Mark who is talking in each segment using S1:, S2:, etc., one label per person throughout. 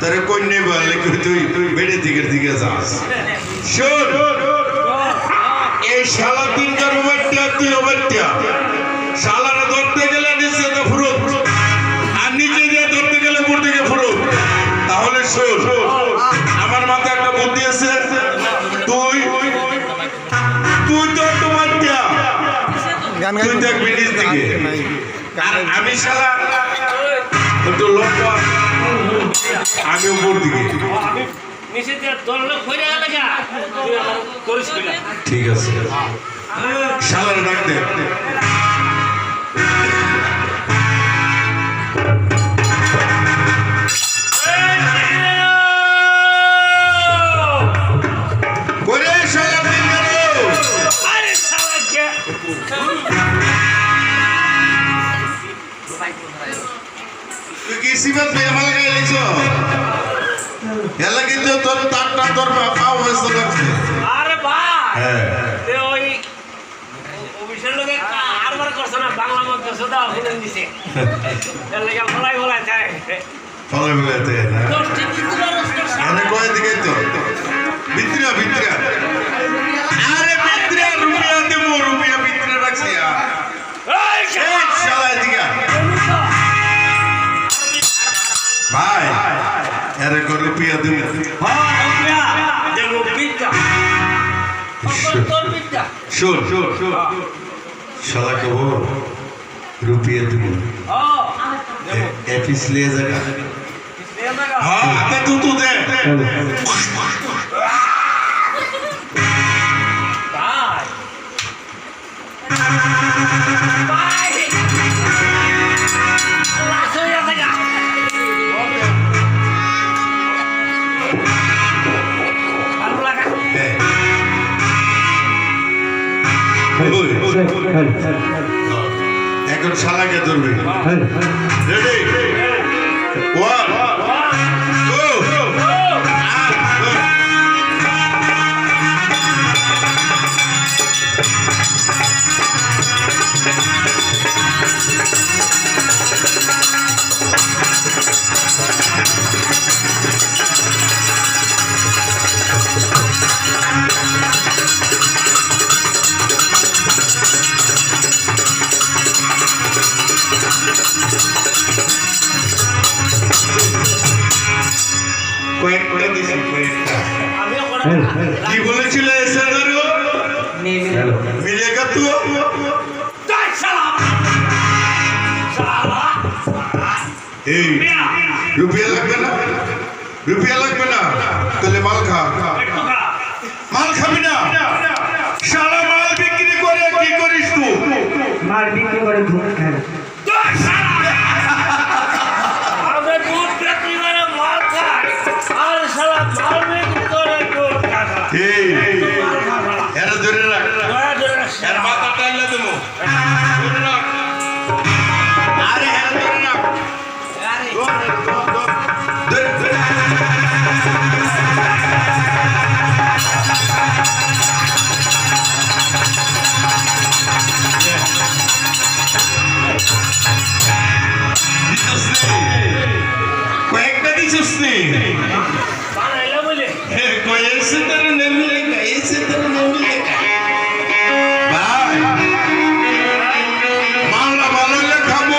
S1: তারে কন্যা বললে তুই বেড়ে দিকের দিকে যাস। শোন এই শালা তিন কার ওভারটা তুই ওভারটা। শালারা ধরতে গেলে নিচে তো ফুরুত। আর নিচে দিয়ে ধরতে গেলে উপর দিকে ফুরুত। তাহলে শোন আমার মাথায় একটা বুদ্ধি আছে। তুই তুই তো তোমার তুই দেখ ব্রিটিশ দিকে। আর আমি শালা একটু লম্বা। আমি উপর দিকে। ঠিক আছে। দে সিবাত মেয়ে মাল গায়ে লিছ এলা কিন্তু তোর তারটা তোর পাও হয়েছে লাগছে
S2: আরে ভাই
S1: হ্যাঁ।
S2: তে ওই অফিসের লোকে আরবার করছে না বাংলা মধ্যে সোদা শুনে দিছে। এর লেগে ফলাই ফলাই যায়
S1: ফলে বেলাতে না
S2: দশটি
S1: কয় দিকে তো? ভিতরে ভিতরে শোন শালা কব রুপিয়া দেবো এফিস লিয়ে যাবে হ্যাঁ তে তু তু দে দে এখন শালাকে ধরবে। রেডি ওয়ান কয়েকটা দিছি কয়েকটা কি বলেছিলে এসে ধরো মিলেগা তু। এই রুপিয়া লাগবে না? রুপিয়া লাগবে না? তাহলে মাল খা। মাল খাবি না? নি?
S2: বানাইলে বলে
S1: এ, কয়েছে তোর নেমে লেখা, এসে তোর নেমে লেখা। ভাই, মালটা ভালো হলে খাব।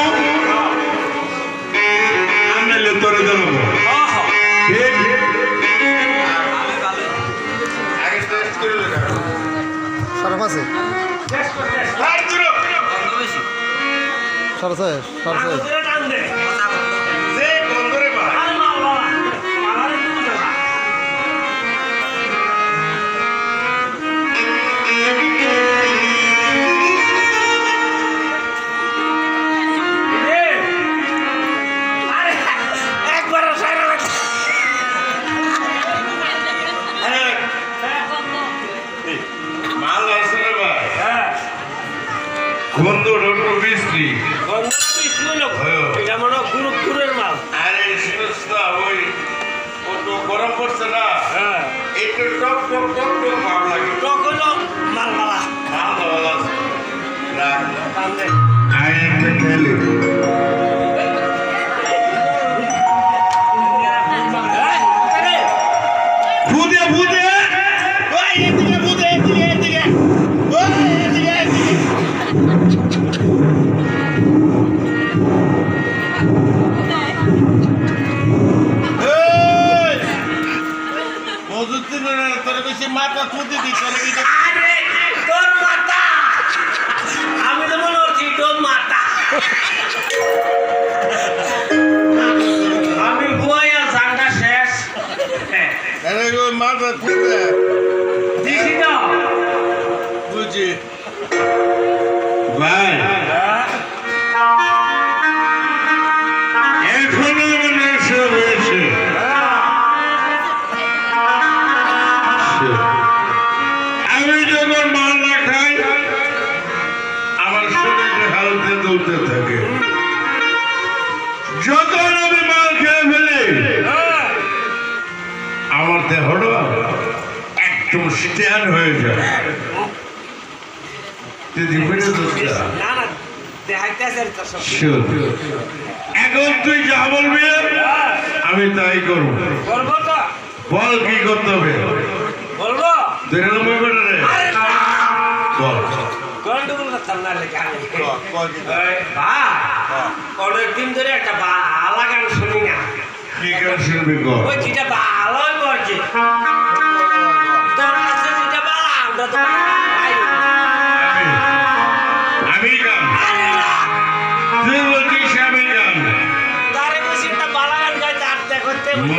S1: আর তোরে দেবো। ঠিক? আগে test বন্ধু রটু
S2: মিস্ত্রি বন্ধু মিস্ত্রি
S1: লোক
S2: এটা মনে গুরুপুরের মাল
S1: আরে সুস্তা ওই ওটো গরম পড়ছে না
S2: হ্যাঁ
S1: একটু টক টক টক টক ভাব লাগে টক
S2: আরে তোর মাথা আমি তো মনে হচ্ছি তোর মাথা আমি জাঙ্গা শেষ। হ্যাঁ,
S1: মাথা যখন আমি মাল খেয়ে ফেলি আমার দেহটা একদম স্ট্যান্ড হয়ে যায়। এখন তুই যা বলবি আমি তাই করব।
S2: বলব তো।
S1: বল কি করতে হবে?
S2: বলব?
S1: দুই নম্বর করে বল।
S2: লেগে ভাই। অনেকদিন ধরে একটা ভালো গান শুনি না।
S1: কি গান শুনবি
S2: ওই যেটা করছে। ভালো ভাই
S1: আমি গান। আমি গান।
S2: তারে বসে একটা ভালো গান গাইতে আটটা করতে বলি।